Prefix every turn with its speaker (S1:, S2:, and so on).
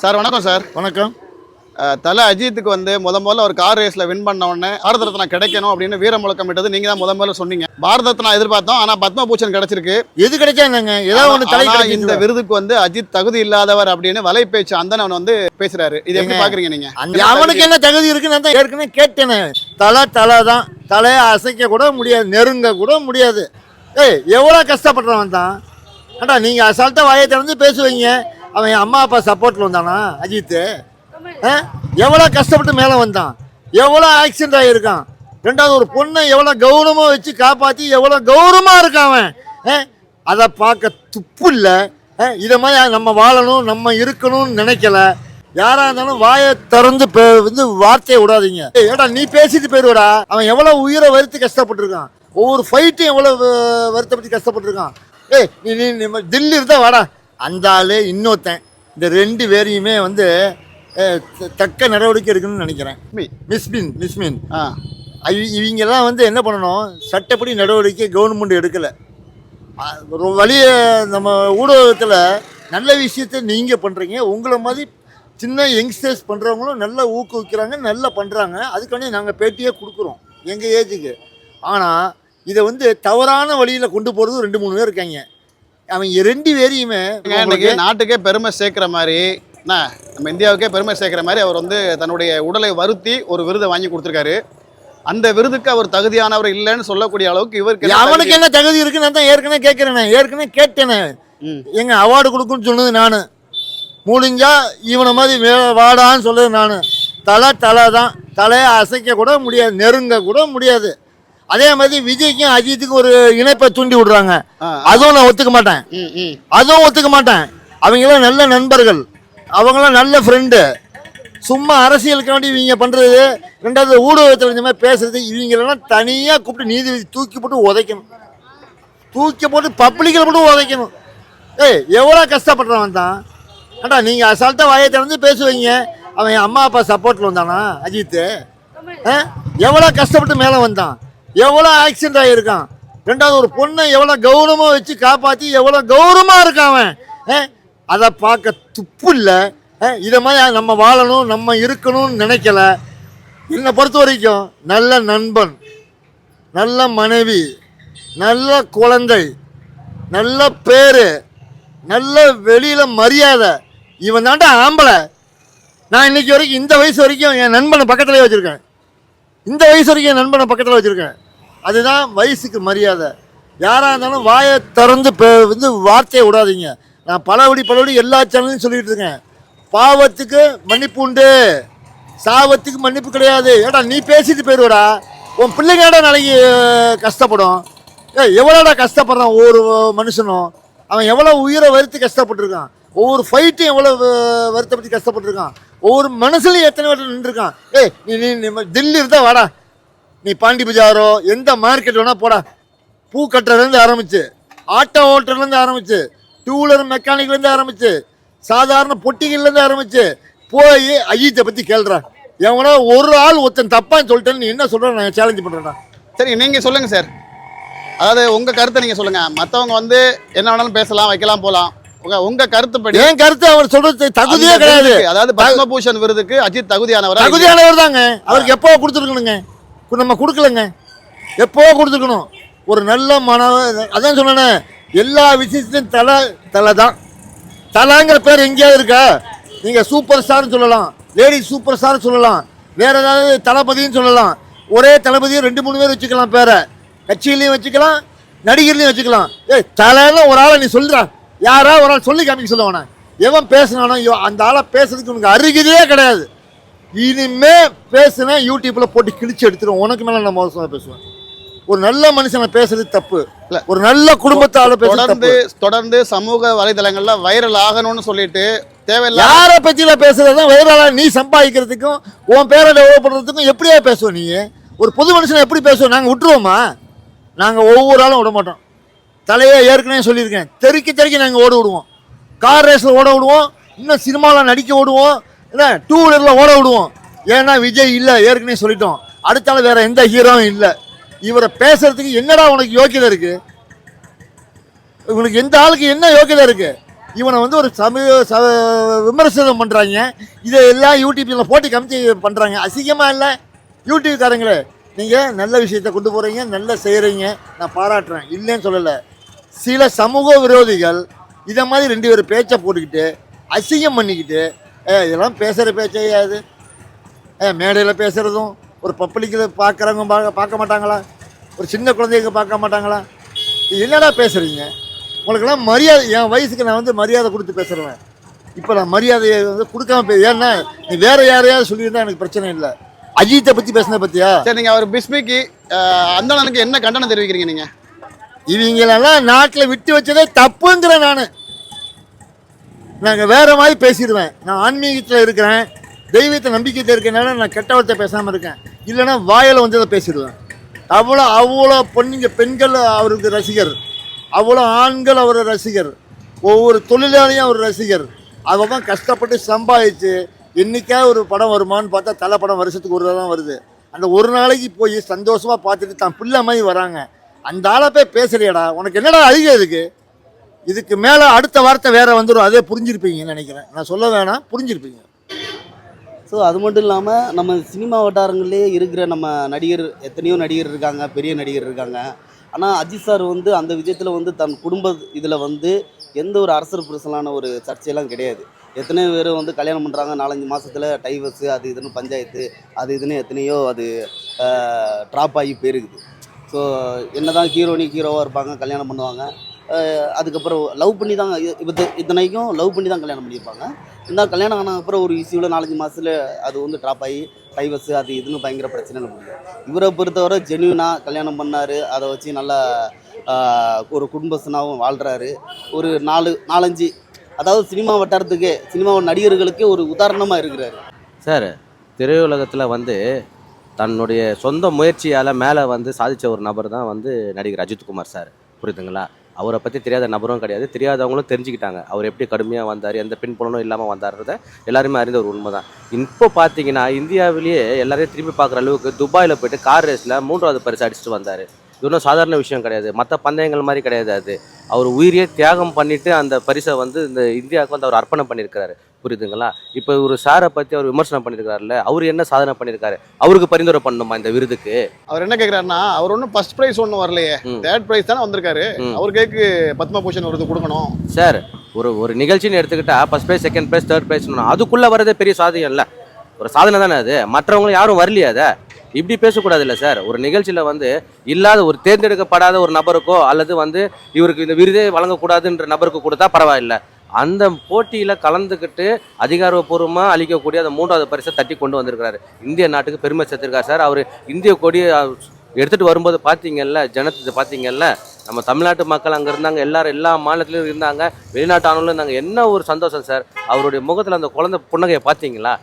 S1: Sir வணக்கம் sir.
S2: வணக்கம்.
S1: தல அஜித்துக்கு வந்து முத முதல்ல ஒரு கார் ரேஸ்ல வின் பண்ண உடனே பாரத ரத்னா கிடைக்கணும் அப்படின்னு வீர முழக்கம் விட்டது நீங்க தான் முத முதல்ல சொன்னீங்க. பாரத ரத்னா எதிர்பார்த்தோம் ஆனா பத்மபூஷன் கிடைச்சிருக்கு.
S2: எது கிடைச்சா என்னங்க ஏதாவது ஒன்று தலை
S1: இந்த விருதுக்கு வந்து அஜித் தகுதி இல்லாதவர் அப்படின்னு வலை பேச்சு அந்தனவன் வந்து பேசுறாரு. இது எப்படி பாக்குறீங்க நீங்க?
S2: அவனுக்கு என்ன தகுதி இருக்குன்னு தான் ஏற்கனவே கேட்டேனே. தலை தலை தான். தலையை அசைக்க கூட முடியாது நெருங்க கூட முடியாது. ஏய் எவ்வளோ கஷ்டப்படுறவன் தான். ஏண்டா நீங்கள் அசால்ட்டாக வாயை திறந்து பேசுவீங்க. அவன் என் அம்மா அப்பா சப்போர்ட்டில் வந்தானா அஜித்து ஆ எவ்வளோ கஷ்டப்பட்டு மேலே வந்தான் எவ்வளோ ஆக்சிடென்ட் ஆகியிருக்கான் ரெண்டாவது ஒரு பொண்ணை எவ்வளோ கௌரவமாக வச்சு காப்பாற்றி எவ்வளோ கௌரவமாக இருக்கான் அவன் ஆ? அதை பார்க்க துப்பு இல்லை இதை மாதிரி நம்ம வாழணும் நம்ம இருக்கணும்னு நினைக்கல யாராக இருந்தாலும் வாயை திறந்து வந்து வார்த்தையை விடாதீங்க ஏடா நீ பேசிட்டு போயிடுவடா அவன் எவ்வளோ உயிரை வருத்தி கஷ்டப்பட்டுருக்கான் ஒவ்வொரு ஃபைட்டும் எவ்வளோ வருத்தப்பட்டு கஷ்டப்பட்டிருக்கான் ஏய் நீ நீ நீ தில்லி இருந்தால் வாடா அந்த ஆளு இன்னொருத்தன். இந்த ரெண்டு பேரையுமே வந்து தக்க நடவடிக்கை எடுக்கணும்னு நினைக்கிறேன். மிஸ்பின் ஐ- இவங்கெல்லாம் வந்து என்ன பண்ணணும்? சட்டப்படி நடவடிக்கை கவர்மெண்ட் எடுக்கலை. ஒரு வழிய நம்ம ஊடகத்தில் நல்ல விஷயத்தை நீங்கள் பண்ணுறீங்க உங்களை மாதிரி சின்ன யங்ஸ்டர்ஸ் பண்ணுறவங்களும் நல்லா ஊக்குவிக்கிறாங்க நல்லா பண்ணுறாங்க அதுக்காண்டி நாங்கள் பேட்டியே கொடுக்குறோம் எங்கள் ஏஜுக்கு. ஆனால் இதை வந்து தவறான வழியில் கொண்டு போகிறது ரெண்டு மூணு பேர் இருக்காங்க. அவங்க ரெண்டு பேரையுமே
S1: நாட்டுக்கே பெருமை சேர்க்கிற மாதிரி என்ன நம்ம இந்தியாவுக்கே பெருமை சேர்க்கிற மாதிரி அவர் வந்து தன்னுடைய உடலை வருத்தி ஒரு விருதை வாங்கி கொடுத்துருக்காரு. அந்த விருதுக்கு அவர் தகுதியானவர் இல்லைன்னு சொல்லக்கூடிய அளவுக்கு இவருக்கு
S2: அவனுக்கு என்ன தகுதி இருக்குன்னு தான் ஏற்கனவே கேட்குறேனே ஏற்கனவே கேட்டேனே. எங்க அவார்டு கொடுக்குன்னு சொன்னது நான். முடிஞ்சா இவனை மாதிரி வாடான்னு சொல்லுது நான். தலை தலை தான். தலையை அசைக்க கூட முடியாது நெருங்க கூட முடியாது. அதே மாதிரி விஜய்க்கும் அஜித்துக்கும் ஒரு இணைப்பை தூண்டி விடுறாங்க. அதுவும் நான் ஒத்துக்க மாட்டேன். அதுவும் ஒத்துக்க மாட்டேன். அவங்களாம் நல்ல நண்பர்கள். அவங்களாம் நல்ல ஃப்ரெண்டு சும்மா அரசியலுக்காண்டி இவங்க பண்ணுறது ரெண்டாவது ஊடகத்தில் இந்த மாதிரி பேசுறது இவங்களெல்லாம் தனியாக கூப்பிட்டு நீதிபதி தூக்கி போட்டு உதைக்கணும். தூக்கி போட்டு பப்ளிக்கில் போட்டு உதைக்கணும். ஏய் எவ்வளோ கஷ்டப்படுறவன் தான். ஏண்டா நீங்கள் அசால்ட்டாக வாயை திறந்து பேசுவீங்க. அவன் என் அம்மா அப்பா சப்போர்ட்டில் வந்தானா அஜித்து? எவ்வளோ கஷ்டப்பட்டு மேலே வந்தான். எவ்வளோ ஆக்சிடென்ட் ஆகியிருக்கான் ரெண்டாவது ஒரு பொண்ணை எவ்வளோ கௌரவமாக வச்சு காப்பாற்றி எவ்வளோ கௌரவமாக இருக்கான் அவன்? ஆ? அதை பார்க்க துப்பு இல்லை. இதை மாதிரி நம்ம வாழணும் நம்ம இருக்கணும்னு நினைக்கல. என்னை பொறுத்த வரைக்கும் நல்ல நண்பன் நல்ல மனைவி நல்ல குழந்தை நல்ல பேர் நல்ல வெளியில் மரியாதை. இவன் தாண்டா ஆம்பளை. நான் இன்னைக்கு வரைக்கும் இந்த வயசு வரைக்கும் என் நண்பனை பக்கத்துலேயே வச்சுருக்கேன். இந்த வயசு வரைக்கும் என் நண்பனை பக்கத்தில் வச்சுருக்கேன். அதுதான் வயசுக்கு மரியாதை. யாராக இருந்தாலும் வாயை திறந்து வந்து வார்த்தையை விடாதீங்க. நான் பலபடி பலபடி எல்லா சேனலையும் சொல்லிட்டு இருக்கேன். பாவத்துக்கு மன்னிப்பு உண்டு. சாவத்துக்கு மன்னிப்பு கிடையாது. ஏடா நீ பேசிட்டு போயிடுவடா உன் பிள்ளைங்கடா நாளைக்கு கஷ்டப்படும்? ஏ எவ்வளோடா கஷ்டப்படுறான் ஒவ்வொரு மனுஷனும்? அவன் எவ்வளோ உயிரை வருத்தி கஷ்டப்பட்டிருக்கான்? ஒவ்வொரு ஃபைட்டும் எவ்வளோ வருத்தப்பட்டு கஷ்டப்பட்டிருக்கான்? ஒவ்வொரு மனசுலையும் எத்தனை பேர் நின்றுருக்கான்? ஏய் நீ நீ நீ தில்லி இருந்தால் வாடா. நீ பாண்டி பஜாரோ எந்த மார்க்கெட் வேணால் போடா. பூ கட்டுறதுலேருந்து ஆரம்பிச்சு ஆட்டோ ஓட்டுறதுலேருந்து ஆரம்பிச்சு டூ வீலர் மெக்கானிக்லேருந்து ஆரம்பிச்சு சாதாரண பொட்டிகள்லேருந்து ஆரம்பிச்சு போய் ஐயத்தை பற்றி கேள்றா. எவனா ஒரு ஆள் ஒருத்தன் தப்பான்னு சொல்லிட்டேன்னு நீ என்ன சொல்கிற நான் சேலஞ்சு பண்ணுறேன்டா
S1: சரி நீங்கள் சொல்லுங்கள் சார் அதாவது உங்கள் கருத்தை நீங்கள் சொல்லுங்கள் மற்றவங்க வந்து என்ன வேணாலும் பேசலாம் வைக்கலாம் போகலாம் உங்க கருத்துப்படி
S2: என் கருத்து அவர் சொல்றது தகுதியே கிடையாது.
S1: அதாவது பத்மபூஷன் விருதுக்கு அஜித் தகுதியானவரா?
S2: தகுதியானவர் தாங்க. அவருக்கு எப்போ கொடுத்துருக்கணுங்க? நம்ம கொடுக்கலங்க. எப்போ கொடுத்துருக்கணும்? ஒரு நல்ல மன அதான் சொன்னேனே எல்லா விஷயத்துலையும் தலை தலை தான் தலைங்கிற பேர் எங்கேயாவது இருக்கா? நீங்கள் சூப்பர் ஸ்டார்னு சொல்லலாம். லேடி சூப்பர் ஸ்டார் சொல்லலாம். வேற ஏதாவது தளபதின்னு சொல்லலாம். ஒரே தளபதியும் ரெண்டு மூணு பேர் வச்சுக்கலாம் பேரை. கட்சியிலையும் வச்சுக்கலாம் நடிகர்லையும் வச்சுக்கலாம். ஏய் தலைன்னு ஒரு ஆளை நீ சொல்லுடா. யாரா ஒரு ஆள் சொல்லி காமிக்க சொல்லுவானே. எவன் பேசுனானோ இவன் அந்த ஆளை பேசுறதுக்கு உனக்கு அருகதையே கிடையாது. இனிமே பேசுனேன் யூடியூப்ல போட்டு கிழிச்சு எடுத்துருவோம் உனக்கு மேல நான் மோசமாக பேசுவேன். ஒரு நல்ல மனுஷனை பேசுறது தப்பு.
S1: இல்ல.
S2: ஒரு நல்ல குடும்பத்தால
S1: தொடர்ந்து தொடர்ந்து சமூக வலைதளங்கள்ல வைரல் ஆகணும்னு சொல்லிட்டு தேவையில்லாத
S2: யாரை பத்தியில பேசுறதுதான் வைரலா நீ சம்பாதிக்கிறதுக்கும் உன் பேரை டெவலப் பண்றதுக்கும் எப்படியா பேசுவோம் நீ? ஒரு பொது மனுஷனை எப்படி பேசுவோம் நாங்க விட்டுருவோமா? நாங்க ஒவ்வொரு ஆளும் விட மாட்டோம் தலையை ஏற்கனவே சொல்லியிருக்கேன். தெறிக்க தெருக்கி நாங்கள் ஓட விடுவோம். கார் ரேஸில் ஓட விடுவோம். இன்னும் சினிமாவில் நடிக்க விடுவோம் இல்லை டூ வீலரில் ஓட விடுவோம். ஏன்னா விஜய் இல்லை ஏற்கனவே சொல்லிட்டோம். அடுத்த ஆள் வேற எந்த ஹீரோவும் இல்லை. இவரை பேசுறதுக்கு என்னடா உனக்கு யோக்கியதை இருக்கு? இவனுக்கு எந்த ஆளுக்கு என்ன யோக்கியதை இருக்கு? இவனை வந்து ஒரு சமூக ச விமர்சனம் பண்ணுறாங்க இதை எல்லாம் யூடியூப்பில் போட்டு கமிச்சு பண்ணுறாங்க அசிங்கமாக இல்லை. யூடியூப்காரங்களே நீங்கள் நல்ல விஷயத்தை கொண்டு போகிறீங்க நல்லா செய்கிறீங்க நான் பாராட்டுறேன். இல்லைன்னு சொல்லலை. சில சமூக விரோதிகள் இதை மாதிரி ரெண்டு பேர் பேச்சை போட்டுக்கிட்டு அசிங்கம் பண்ணிக்கிட்டு ஏ இதெல்லாம் பேசுகிற பேச்சையாது ஏ மேடையில் பேசுகிறதும் ஒரு பப்ளிக்கில் பார்க்குறவங்க பார்க்க பார்க்க மாட்டாங்களா? ஒரு சின்ன குழந்தைங்க பார்க்க மாட்டாங்களா? என்னடா பேசுகிறீங்க உங்களுக்கெல்லாம் மரியாதை என் வயசுக்கு நான் வந்து மரியாதை கொடுத்து பேசுகிறேன் இப்போ நான் மரியாதையை வந்து கொடுக்காம பே ஏன்னா நீ வேறு யாரையாவது சொல்லியிருந்தா எனக்கு பிரச்சனை இல்லை. அஜித்தை பற்றி பேசின பற்றியா
S1: சரி நீங்கள் அவர் பிஸ்மிக்கு அந்தணனுக்கு என்ன கண்டனம் தெரிவிக்கிறீங்க நீங்கள்
S2: இவங்களெல்லாம் நாட்டில் விட்டு வச்சதே தப்புங்கிறேன் நான். நாங்கள் வேற மாதிரி பேசிடுவேன். நான் ஆன்மீகத்தில் இருக்கிறேன். தெய்வத்தை நம்பிக்கையில் இருக்கனால நான் கெட்ட வார்த்தை பேசாமல் இருக்கேன். இல்லைன்னா வாயில் வந்ததை பேசிடுவேன். அவ்வளோ அவ்வளோ பொண்ணுங்க பெண்கள் அவருக்கு ரசிகர். அவ்வளோ ஆண்கள் அவர் ரசிகர். ஒவ்வொரு தொழிலாளியும் அவர் ரசிகர். அவன் கஷ்டப்பட்டு சம்பாதிச்சு என்றைக்கா ஒரு படம் வருமான்னு பார்த்தா தலை படம் வருஷத்துக்கு ஒரு தடவை தான் வருது. அந்த ஒரு நாளைக்கு போய் சந்தோஷமாக பார்த்துட்டு தான் பிள்ளை மாதிரி வராங்க. அந்த ஆளை போய் பேசுறியடா. உனக்கு என்னடா அதிகம் இதுக்கு இதுக்கு மேலே அடுத்த வார்த்தை வேற வந்துடும் அதே புரிஞ்சிருப்பீங்கன்னு நினைக்கிறேன். நான் சொல்ல வேணாம் புரிஞ்சிருப்பீங்க.
S3: ஸோ அது மட்டும் இல்லாமல் நம்ம சினிமா வட்டாரங்கள்லேயே இருக்கிற நம்ம நடிகர் எத்தனையோ நடிகர் இருக்காங்க பெரிய நடிகர் இருக்காங்க. ஆனால் அஜித் சார் வந்து அந்த விஜயத்தில் வந்து தன் குடும்ப இதில் வந்து எந்த ஒரு அரசர் புரிசலான ஒரு சர்ச்சையெல்லாம் கிடையாது. எத்தனையோ பேர் வந்து கல்யாணம் பண்ணுறாங்க நாலஞ்சு மாதத்தில் டைவர்ஸு அது இதுன்னு பஞ்சாயத்து அது இதுன்னு எத்தனையோ அது ட்ராப் ஆகி போயிருக்குது. ஸோ என்ன தான் ஹீரோனி ஹீரோவாக இருப்பாங்க கல்யாணம் பண்ணுவாங்க. அதுக்கப்புறம் லவ் பண்ணி தான் இது இத்தனைக்கும் லவ் பண்ணி தான் கல்யாணம் பண்ணியிருப்பாங்க. இருந்தால் கல்யாணம் ஆன அப்புறம் ஒரு இஷ்யூவில் நாலஞ்சு மாதத்துல அது வந்து ட்ராப் ஆகி டைவர்ஸு அது இதுன்னு பயங்கர பிரச்சனை முடியும் இவரை பொறுத்தவரை ஜென்யூனாக கல்யாணம் பண்ணார். அதை வச்சு நல்லா ஒரு குடும்பஸ்தனாகவும் வாழ்கிறாரு ஒரு நாலு நாலஞ்சு அதாவது சினிமா வட்டாரத்துக்கே சினிமா நடிகர்களுக்கே ஒரு உதாரணமாக இருக்கிறாரு.
S4: சார் திரையுலகத்தில் வந்து தன்னுடைய சொந்த முயற்சியால் மேலே வந்து சாதித்த ஒரு நபர் தான் வந்து நடிகர் அஜித்குமார் சார். புரியுதுங்களா? அவரை பற்றி தெரியாத நபரும் கிடையாது. தெரியாதவங்களும் தெரிஞ்சுக்கிட்டாங்க. அவர் எப்படி கடுமையாக வந்தார் எந்த பின்புலனும் இல்லாமல் வந்தார்ன்றத எல்லாருமே அறிந்த ஒரு உண்மை தான் இப்போ பார்த்தீங்கன்னா இந்தியாவிலேயே எல்லாரையும் திரும்பி பார்க்குற அளவுக்கு துபாயில் போயிட்டு கார் ரேஸில் மூன்றாவது பரிசு அடிச்சுட்டு வந்தார். இது ஒன்றும் சாதாரண விஷயம் கிடையாது. மற்ற பந்தயங்கள் மாதிரி கிடையாது அது. அவர் உயிரியே தியாகம் பண்ணிட்டு அந்த பரிசை வந்து இந்த இந்தியாவுக்கு வந்து அவர் அர்ப்பணம் பண்ணியிருக்காரு புரியுதுங்களா? இப்போ ஒரு சாரை பற்றி அவர் விமர்சனம் பண்ணியிருக்காருல்ல அவர் என்ன சாதனை பண்ணியிருக்காரு? அவருக்கு பரிந்துரை பண்ணணுமா இந்த விருதுக்கு?
S1: அவர் என்ன கேக்குறாருன்னா அவர் ஒன்றும் ஃபர்ஸ்ட் ப்ரைஸ் ஒன்றும் வரலையே. தேர்ட் ப்ரைஸ் தானே வந்திருக்காரு. அவர் கேக்கு பத்மபூஷன் விருது கொடுக்கணும்.
S4: சார் ஒரு ஒரு நிகழ்ச்சின்னு எடுத்துக்கிட்டா first prize second prize third prize அதுக்குள்ளே வரதே பெரிய சாதனை இல்லை ஒரு சாதனை தானே அது. மற்றவங்களும் யாரும் வரலையே அதை. இப்படி பேசக்கூடாது இல்லை சார். ஒரு நிகழ்ச்சியில் வந்து இல்லாத ஒரு தேர்ந்தெடுக்கப்படாத ஒரு நபருக்கோ அல்லது வந்து இவருக்கு இந்த விருதே வழங்கக்கூடாதுன்ற நபருக்கு கொடுத்தா பரவாயில்ல. அந்த போட்டியில் கலந்துக்கிட்டு அதிகாரப்பூர்வமாக அளிக்கக்கூடிய அந்த மூன்றாவது பரிசை தட்டி கொண்டு வந்திருக்கிறாரு. இந்திய நாட்டுக்கு பெருமை சேர்த்திருக்காரு சார். அவர் இந்திய கொடியை எடுத்துகிட்டு வரும்போது பார்த்தீங்கல்ல ஜனத்தை பார்த்தீங்கல்ல நம்ம தமிழ்நாட்டு மக்கள் அங்கே இருந்தாங்க எல்லாரும் எல்லா மாநிலத்திலும் இருந்தாங்க வெளிநாட்டு ஆளுநரும் இருந்தாங்க. என்ன ஒரு சந்தோஷம் சார். அவருடைய முகத்தில் அந்த குழந்தை புன்னகையை பார்த்தீங்களா